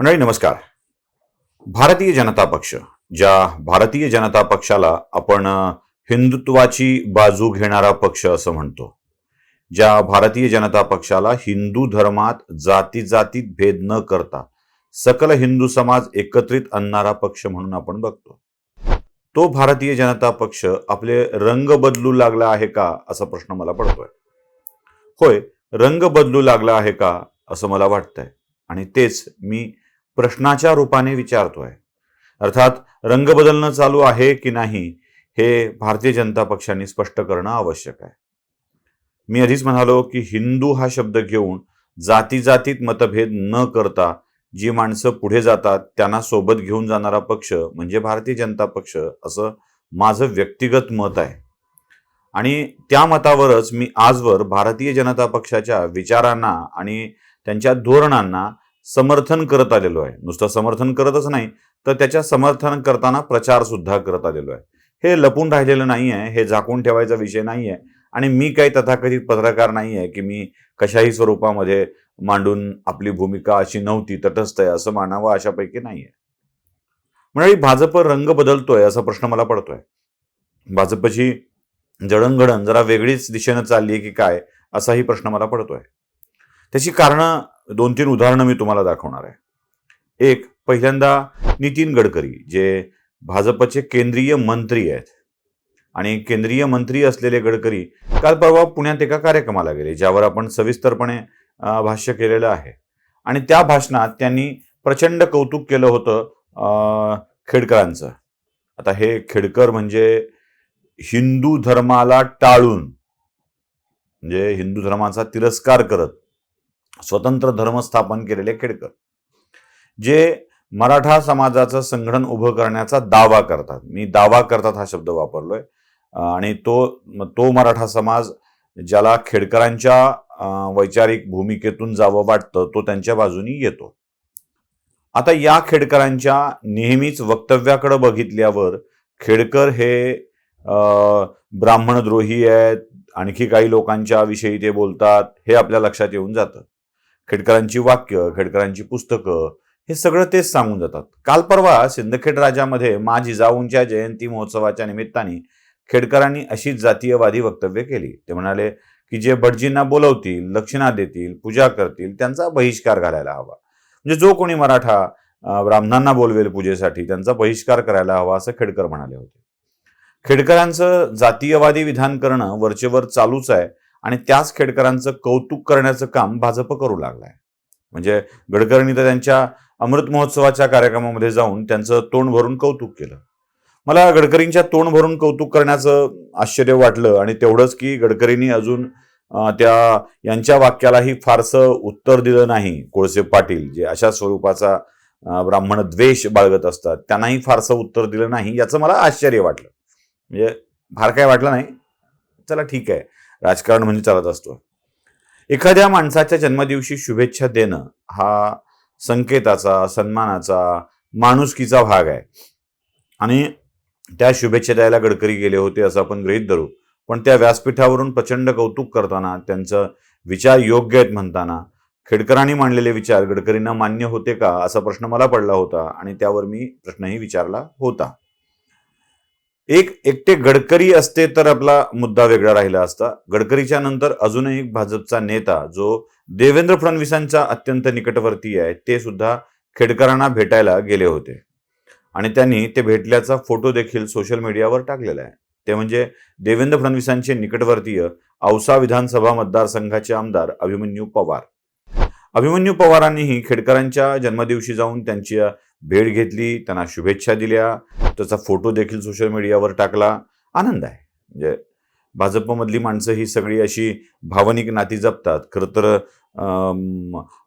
मंडळी नमस्कार. भारतीय जनता पक्ष ज्या भारतीय जनता पक्षाला आपण हिंदुत्वाची बाजू घेणारा पक्ष असं म्हणतो ज्या भारतीय जनता पक्षाला हिंदू धर्मात जाती जातीत भेद न करता सकल हिंदू समाज एकत्रित आणणारा पक्ष म्हणून आपण बघतो. तो भारतीय जनता पक्ष आपले रंग बदलू लागला आहे का असा प्रश्न मला पडतोय. होय रंग बदलू लागला आहे का असं मला वाटतंय. आणि तेच मी प्रश्नाच्या रूपाने विचारतोय. अर्थात रंग बदलणं चालू आहे की नाही हे भारतीय जनता पक्षाने स्पष्ट करणं आवश्यक आहे. मी आधीच म्हणालो की हिंदू हा शब्द घेऊन जाती जातीत मतभेद न करता जी माणसं पुढे जातात त्यांना सोबत घेऊन जाणारा पक्ष म्हणजे भारतीय जनता पक्ष असं माझं व्यक्तिगत मत आहे. आणि त्या मतावरच मी आजवर भारतीय जनता पक्षाच्या विचारांना आणि त्यांच्या धोरणांना समर्थन करत आलेलो आहे. नुसतं समर्थन करतच नाही तर त्याच्या समर्थन करताना प्रचार सुद्धा करत आलेलो आहे. हे लपून राहिलेलं नाही आहे हे झाकून ठेवायचा विषय नाही आहे आणि मी काही तथाकथित पत्रकार नाही आहे की मी कशाही स्वरूपामध्ये मांडून आपली भूमिका अशी नव्हती तटस्थ आहे असं मानावं अशापैकी नाही आहे म्हणजे भाजप रंग बदलतोय असा प्रश्न मला पडतोय. भाजपची जडणघडण जरा वेगळीच दिशेनं चालली आहे की काय असाही प्रश्न मला पडतोय. त्याची कारणं दोन तीन उदाहरणं मी तुम्हाला दाखवणार आहे. एक पहिल्यांदा नितीन गडकरी जे भाजपचे केंद्रीय मंत्री आहेत. आणि केंद्रीय मंत्री असलेले गडकरी काल परवा पुण्यात एका कार्यक्रमाला गेले ज्यावर आपण सविस्तरपणे भाष्य केलेलं आहे. आणि त्या भाषणात त्यांनी प्रचंड कौतुक केलं होतं खेडकरांचं. आता हे खेडकर म्हणजे हिंदू धर्माला टाळून म्हणजे हिंदू धर्माचा तिरस्कार करत स्वतंत्र धर्म स्थापन केलेले खेडकर जे मराठा समाजाचं संघटन उभं करण्याचा दावा करतात. मी दावा करतात हा शब्द वापरलोय. आणि तो तो मराठा समाज ज्याला खेडकरांच्या वैचारिक भूमिकेतून जावं वाटतं तो त्यांच्या बाजूनी येतो. आता या खेडकरांच्या नेहमीच वक्तव्याकडे बघितल्यावर खेडकर हे ब्राह्मणद्रोही आहेत आणखी काही लोकांच्या विषयी ते बोलतात हे आपल्या लक्षात येऊन जातं. खेडकरांची वाक्य खेडकरांची पुस्तकं हे सगळं तेच सांगून जातात. काल परवा सिंदखेड राजामध्ये मा जिजाऊंच्या जयंती महोत्सवाच्या निमित्ताने खेडकरांनी अशीच जातीयवादी वक्तव्य केली. ते म्हणाले की जे भटजींना बोलवतील दक्षिणा देतील पूजा करतील त्यांचा बहिष्कार घालायला हवा. म्हणजे जो कोणी मराठा ब्राह्मणांना बोलवेल पूजेसाठी त्यांचा बहिष्कार करायला हवा असं खेडकर म्हणाले होते. खेडकरांचं जातीयवादी विधान करणं वरचेवर चालूच आहे. आणि त्याच खेडकरांचं कौतुक करण्याचं काम भाजप करू लागलाय. म्हणजे गडकरींनी तर त्यांच्या अमृत महोत्सवाच्या कार्यक्रमामध्ये जाऊन त्यांचं तोंड भरून कौतुक केलं. मला गडकरींच्या तोंड भरून कौतुक करण्याचं आश्चर्य वाटलं आणि तेवढंच की गडकरींनी अजून त्या यांच्या वाक्यालाही फारसं उत्तर दिलं नाही कोळसे पाटील जे अशा स्वरूपाचा ब्राह्मण द्वेष बाळगत असतात त्यांनाही फारसं उत्तर दिलं नाही याचं मला आश्चर्य वाटलं. म्हणजे फार काय वाटलं नाही. चला ठीक आहे. राजकारण म्हणजे चालत असतो. एखाद्या माणसाच्या जन्मदिवशी शुभेच्छा देणं हा संकेताचा सन्मानाचा माणुसकीचा भाग आहे. आणि त्या शुभेच्छा द्यायला गडकरी गेले होते असं आपण गृहीत धरू. पण त्या व्यासपीठावरून प्रचंड कौतुक करताना त्यांचं विचार योग्य आहेत म्हणताना खेडकरांनी मांडलेले विचार गडकरींना मान्य होते का असा प्रश्न मला पडला होता आणि त्यावर मी प्रश्नही विचारला होता. एक एकटे गडकरी असते तर आपला मुद्दा वेगळा राहिला असता. गडकरीच्या नंतर अजूनही एक भाजपचा नेता जो देवेंद्र फडणवीसांचा अत्यंत निकटवर्ती आहे ते सुद्धा खेडकरांना भेटायला गेले होते. आणि त्यांनी ते भेटल्याचा फोटो देखील सोशल मीडियावर टाकलेला आहे. ते म्हणजे देवेंद्र फडणवीसांचे निकटवर्तीय औसा विधानसभा मतदारसंघाचे आमदार अभिमन्यू पवार. अभिमन्यू पवारांनीही खेडकरांच्या जन्मदिवशी जाऊन त्यांची भेट घेतली त्यांना शुभेच्छा दिल्या. त्याचा फोटो देखील सोशल मीडियावर टाकला. आनंद आहे. म्हणजे भाजपमधली माणसं ही सगळी अशी भावनिक नाती जपतात. खरं तर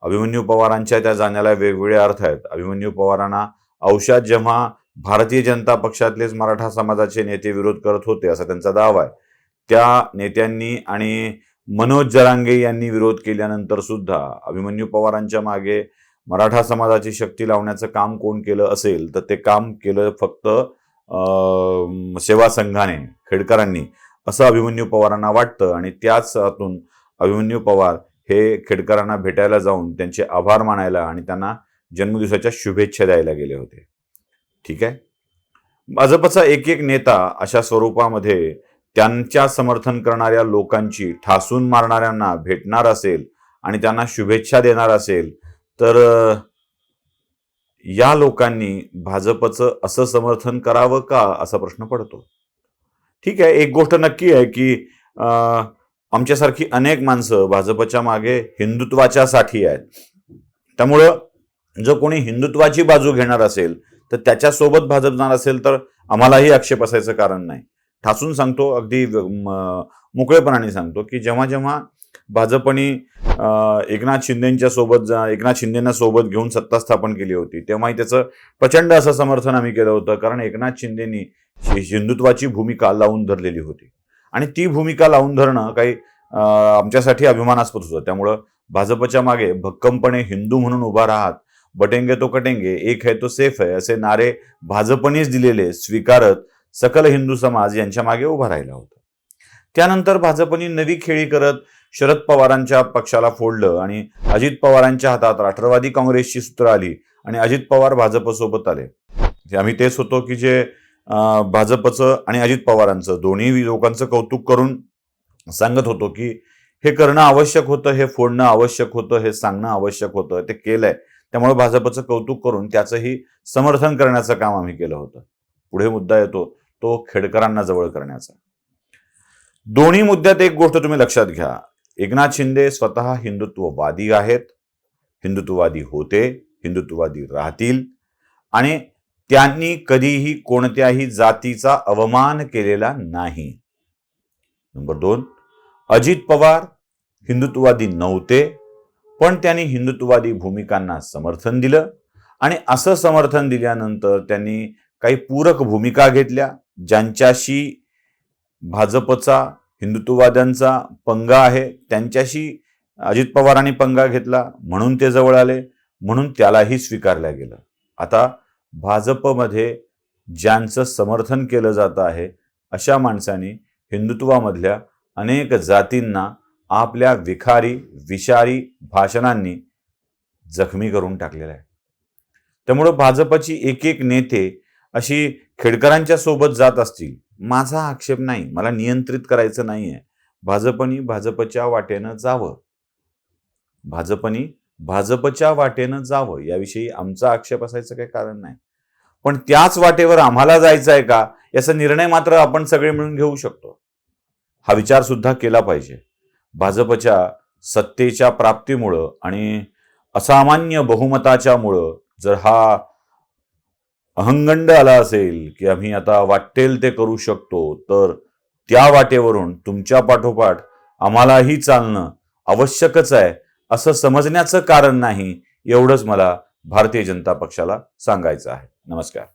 अभिमन्यू पवारांच्या त्या जाण्याला वेगवेगळे अर्थ आहेत. अभिमन्यू पवारांना औषध जेव्हा भारतीय जनता पक्षातलेच मराठा समाजाचे नेते विरोध करत होते असा त्यांचा दावा आहे. त्या नेत्यांनी आणि मनोज जरांगे यांनी विरोध केल्यानंतर सुद्धा अभिमन्यू पवारांच्या मागे मराठा समाजाची शक्ती लावण्याचं काम कोण केलं असेल तर ते काम केलं फक्त सेवा संघाने खेडकरांनी असं अभिमन्यू पवारांना वाटतं. आणि त्याच हातून अभिमन्यू पवार हे खेडकरांना भेटायला जाऊन त्यांचे आभार मानायला आणि त्यांना जन्मदिवसाच्या शुभेच्छा द्यायला गेले होते. ठीक आहे? भाजपचा एक एक नेता अशा स्वरूपामध्ये त्यांच्या समर्थन करणाऱ्या लोकांची ठासून मारणाऱ्यांना भेटणार असेल आणि त्यांना शुभेच्छा देणार असेल तर या लोकांनी भाजपचं असं समर्थन करावं का असा प्रश्न पडतो. ठीक आहे एक गोष्ट नक्की आहे की आमच्यासारखी अनेक माणसं भाजपच्या मागे हिंदुत्वाच्या साठी आहेत. त्यामुळं जर कोणी हिंदुत्वाची बाजू घेणार असेल तर त्याच्यासोबत भाजप जाणार असेल तर आम्हालाही आक्षेप असायचं कारण नाही. ठासून सांगतो अगदी मोकळेपणाने सांगतो की जेव्हा जेव्हा भाजपने एकनाथ शिंदेच्या सोबत जा एकनाथ शिंदेंना सोबत घेऊन सत्ता स्थापन केली होती. तेव्हाही त्याचं प्रचंड असं समर्थन आम्ही केलं होतं कारण एकनाथ शिंदेनी हिंदुत्वाची भूमिका लावून धरलेली होती. आणि ती भूमिका लावून धरणं काही आमच्यासाठी अभिमानास्पद होतं. त्यामुळं भाजपच्या मागे भक्कमपणे हिंदू म्हणून उभा राहत बटेंगे तो कटेंगे एक है तो सेफ है असे नारे भाजपनेच दिलेले स्वीकारत सकल हिंदू समाज यांच्या मागे उभा राहिला होता. त्यानंतर भाजपने नवी खेळी करत शरद पवारांच्या पक्षाला फोडलं आणि अजित पवारांच्या हातात राष्ट्रवादी काँग्रेसची सूत्र आली आणि अजित पवार भाजपसोबत आले. आम्ही तेच होतो की जे भाजपचं आणि अजित पवारांचं दोन्ही लोकांचं कौतुक करून सांगत होतो की हे करणं आवश्यक होतं हे फोडणं आवश्यक होतं हे सांगणं आवश्यक होतं ते केलंय. त्यामुळे भाजपचं कौतुक करून त्याचंही समर्थन करण्याचं काम आम्ही केलं होतं. पुढे मुद्दा येतो तो खेडकरांना जवळ करण्याचा. दोन्ही मुद्द्यात एक गोष्ट तुम्ही लक्षात घ्या. एकनाथ शिंदे स्वतः हिंदुत्ववादी आहेत. हिंदुत्ववादी होते हिंदुत्ववादी राहतील. आणि त्यांनी कधीही कोणत्याही जातीचा अवमान केलेला नाही. नंबर दोन अजित पवार हिंदुत्ववादी नव्हते पण त्यांनी हिंदुत्ववादी भूमिकांना समर्थन दिलं. आणि असं समर्थन दिल्यानंतर त्यांनी काही पूरक भूमिका घेतल्या ज्यांच्याशी भाजपचा हिंदुत्ववाद्यांचा पंगा आहे. त्यांच्याशी अजित पवारांनी पंगा घेतला म्हणून ते जवळ आले म्हणून त्यालाही स्वीकारलं गेलं आता भाजपमध्ये ज्यांचं समर्थन केलं जात आहे अशा माणसांनी हिंदुत्वामधल्या अनेक जातींना आपल्या विखारी विषारी भाषणांनी जखमी करून टाकलेलं आहे त्यामुळं भाजपची एक एक नेते अशी खेडकरांच्या सोबत जात असतील माझा आक्षेप नाही मला नियंत्रित करायचं नाहीये. भाजपनी भाजपच्या वाटेनं जावं. भाजपनी भाजपच्या वाटेनं जावं याविषयी आमचा आक्षेप असायचं काही कारण नाही. पण त्याच वाटेवर आम्हाला जायचं आहे का याचा निर्णय मात्र आपण सगळे मिळून घेऊ शकतो. हा विचार सुद्धा केला पाहिजे. भाजपच्या सत्तेच्या प्राप्तीमुळं आणि असामान्य बहुमताच्यामुळं जर हा अहंगंड आला असेल की आम्ही आता वाटेल ते करू शकतो तर त्या वाटेवरून तुमच्या पाठोपाठ आम्हालाही चालणं आवश्यकच आहे असं समजण्याचं कारण नाही एवढंच मला भारतीय जनता पक्षाला सांगायचं आहे. नमस्कार.